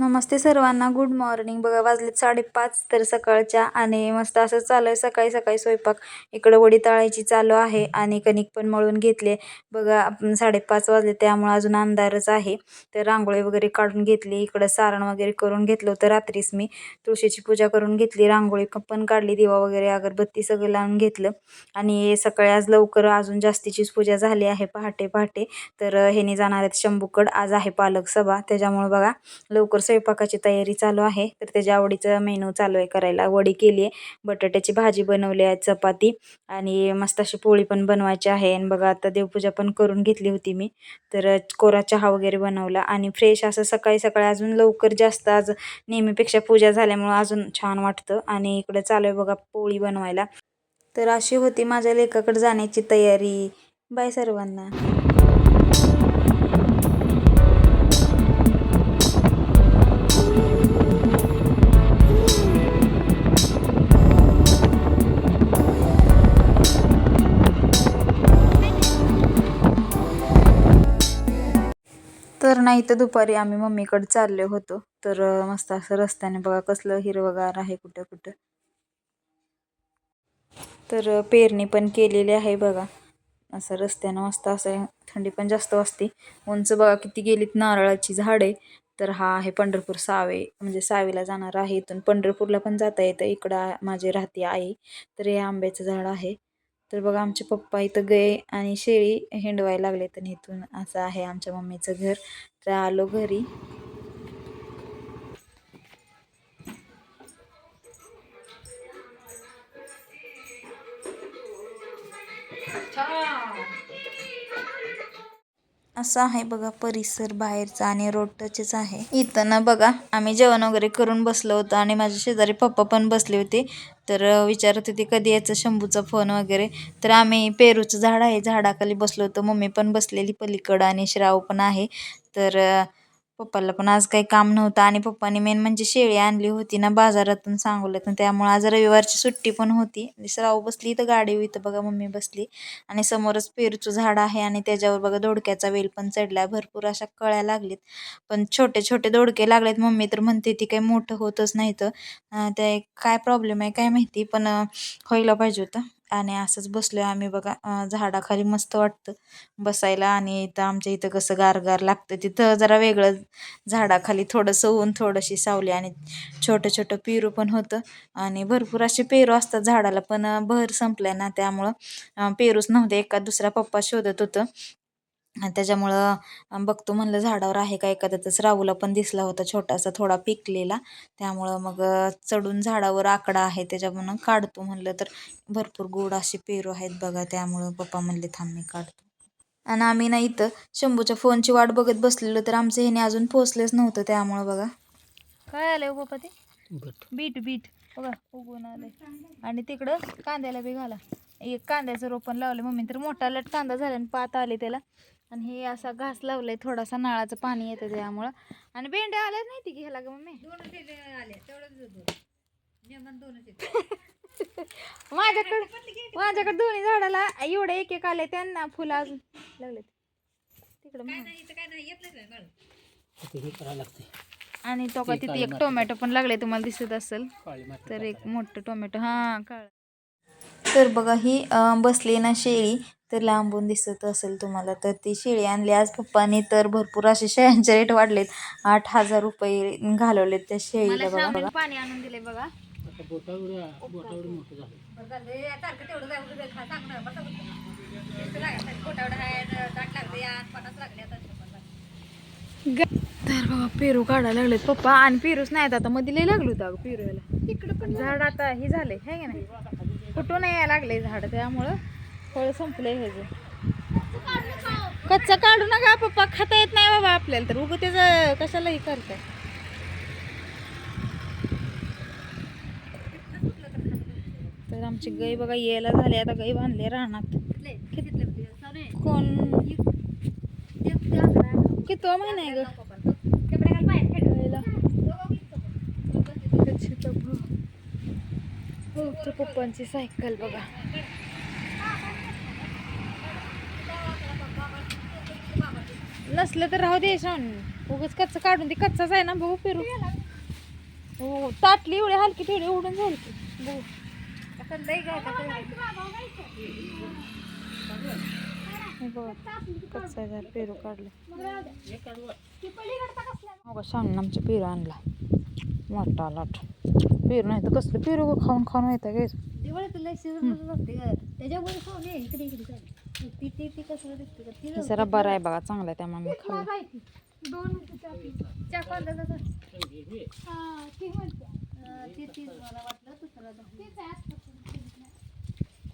नमस्ते सर्वांना good morning बघा वाजलेत साडेपाच तर सकाळच्या आणि मस्त असं चालू आहे सकाळी सकाळी स्वयंपाक. इकडं वडी तळायची चालू आहे आणि कणिक पण मळून घेतले. बघा साडेपाच वाजले त्यामुळे अजून अंधारच आहे. तर रांगोळी वगैरे काढून घेतली इकडं सारण वगैरे करून घेतलं होतं रात्रीच मी. तुळशीची पूजा करून घेतली रांगोळी पण काढली दिवा वगैरे अगरबत्ती सगळं लावून घेतलं. आणि सकाळी आज लवकर अजून जास्तीचीच पूजा झाली आहे पहाटे पहाटे तर ह्याने जाणार आहेत शंभूकड. आज आहे पालक सभा त्याच्यामुळे बघा लवकर स्वयंपाकाची तयारी चालू आहे. तर त्याच्या आवडीचं मेनू चालू आहे करायला. वडी केली आहे बटाट्याची भाजी बनवली आहे चपाती आणि मस्त अशी पोळी पण बनवायची आहे. आणि बघा आता देवपूजा पण करून घेतली होती मी. तर कोरा चहा वगैरे बनवला आणि फ्रेश असं सकाळी सकाळी अजून लवकर जास्त आज नेहमीपेक्षा पूजा झाल्यामुळं अजून छान वाटतं. आणि इकडे चालू आहे बघा पोळी बनवायला. तर अशी होती माझ्या लेखाकडे जाण्याची तयारी. बाय सर्वांना. तर नाही तर दुपारी आम्ही मम्मीकडे चाललो होतो. तर मस्त असं रस्त्याने बघा कसलं हिरवगार आहे कुठं कुठं. तर पेरणी पण केलेली आहे बघा. असं रस्त्यानं मस्त असं थंडी पण जास्त वाजते. उंच बघा किती गेलीत नारळाची झाडे तर हा आहे पंढरपूर सावे म्हणजे सावेला जाणार आहे. इथून पंढरपूरला पण जाता येतं. इकडं माझे माझी राहते आई. तर हे आंब्याचं झाड आहे. तर बघा आमचे पप्पा इथं गाय आणि शेळी हिंडवायला लागले तर इथून असं आहे आमच्या मम्मीचं घर. तर आलो घरी. असं आहे बघा परिसर बाहेरचा आणि रोड टचच आहे. इथं ना बघा आम्ही जेवण वगैरे करून बसलो होतो आणि माझे शेजारी पप्पा पण बसले होते. तर विचारत होते कधी यायचं शंभूचा फोन वगैरे? तर आम्ही पेरूचं झाड आहे झाडाखाली बसलो होतो. मम्मी पण बसलेली पलीकडं आणि श्राव पण आहे. तर पप्पाला पण आज काही काम नव्हतं आणि पप्पाने मेन म्हणजे शेळी आणली होती ना बाजारातून सांगोल्यातून त्यामुळे आज रविवारची सुट्टी पण होती. श्राव बसली तर गाडी इथं बघा मम्मी बसली. आणि समोरच पेरूचं झाड आहे आणि त्याच्यावर बघा दोडक्याचा वेल पण चढला भरपूर अशा कळ्या लागलीत. पण छोटे छोटे दोडके लागलेत. मम्मी तर म्हणते ती काही मोठं होतच नाही तर. ते काय प्रॉब्लेम आहे काय माहिती. पण व्हायला पाहिजे होतं. आणि असंच बसलोय आम्ही बघा. झाडाखाली मस्त वाटतं बसायला आणि इथं आमच्या इथं कसं गारगार लागतं तिथं जरा वेगळं झाडाखाली थोडंसं ऊन थोडीशी सावली आणि छोटं छोटं पेरू पण होतं. आणि भरपूर असे पेरू असतात झाडाला पण बहर संपलाय ना त्यामुळं पेरूच नव्हते. एका दुसरा पप्पा शोधत होतं. त्याच्यामुळं बघतो म्हणलं झाडावर आहे का एखादा तर राहूला पण दिसला होता छोटासा थोडा पिकलेला. त्यामुळं मग चढून झाडावर आकडा आहे त्याच्यामुळं काढतो म्हणलं तर भरपूर गोड असे पेरू आहेत बघा. त्यामुळं पप्पा म्हणले थांब मी काढतो. आणि आम्ही ना इथं शंभूच्या फोनची वाट बघत बसलेलो तर आमचं ह्याने अजून पोचलेच नव्हतं त्यामुळं बघा. काय आलंय हो पप्पा ते? बीट. बीट बघा उगवून आलंय. आणि तिकडं कांद्याला बी घाला. एक कांद्याचं रोपण लावलं मम्मी तर मोठा लट कांदा झाला आणि पात आले त्याला. आणि हे असा घास लावलाय थोडासा नाळाचं पाणी येतं त्यामुळं. आणि भेंड्या आल्या नाही ती घ्यायला ग मम्मी? माझ्याकडे माझ्याकडे दोन्ही झाडाला एवढे एक एक आले त्यांना फुलं अजून लागले तिकडं. हे आणि तो का तिथे एक टोमॅटो पण लागले तुम्हाला दिसत असेल. तर एक मोठं टोमॅटो हा काळ. तर बघा ही बसली ना शेळी. तर लांबून दिसत असेल तुम्हाला. तर ती शेळी आणली. आज पप्पाने तर भरपूर असे शेळ्यांचे रेट वाढलेत. आठ हजार रुपये घालवलेत त्या शेळीला बघा बघा. पाणी आणून दिले बघा. झालं. तर बाबा पेरू काढायला लागलेत पप्पा. आणि पेरूच नाहीत आता. मध्ये लय लागलो होतं अगं पेरू याला तिकडं पण झाड आता हे झालंय है का नाही? कुठून यायला लागले झाड त्यामुळं. फळ संपलंय हे जे. कच्चा काढू नका पप्पा खाता येत नाही बाबा आपल्याला तर. उगं त्याचं कशालाही करताय? तर आमची गाय बघा यायला झाली. आता गाय बांधली राहणार कोण? किती महिना आहे ग? गायला? पप्पांची सायकल बघा. नसलं तर राहू दे शान. उगाच कच्चा काढून दे. कच्चाच आहे ना बघू पेरू. हो ताटली एवढी हलकी ठेवली उडून की बघू. हे बघा कच्चा पेरू काढले. हो शामने आमच्या पेरू आणला. मोठा लाट. पेरू नाही तर कसलं पेरू गं खाऊन खाऊन येतं काय? हे जरा बरं आहे बघा. चांगला आहे त्यामुळे मी खाल्लं.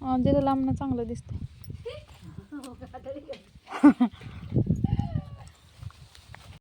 हा, लांबनं चांगलं दिसतंय.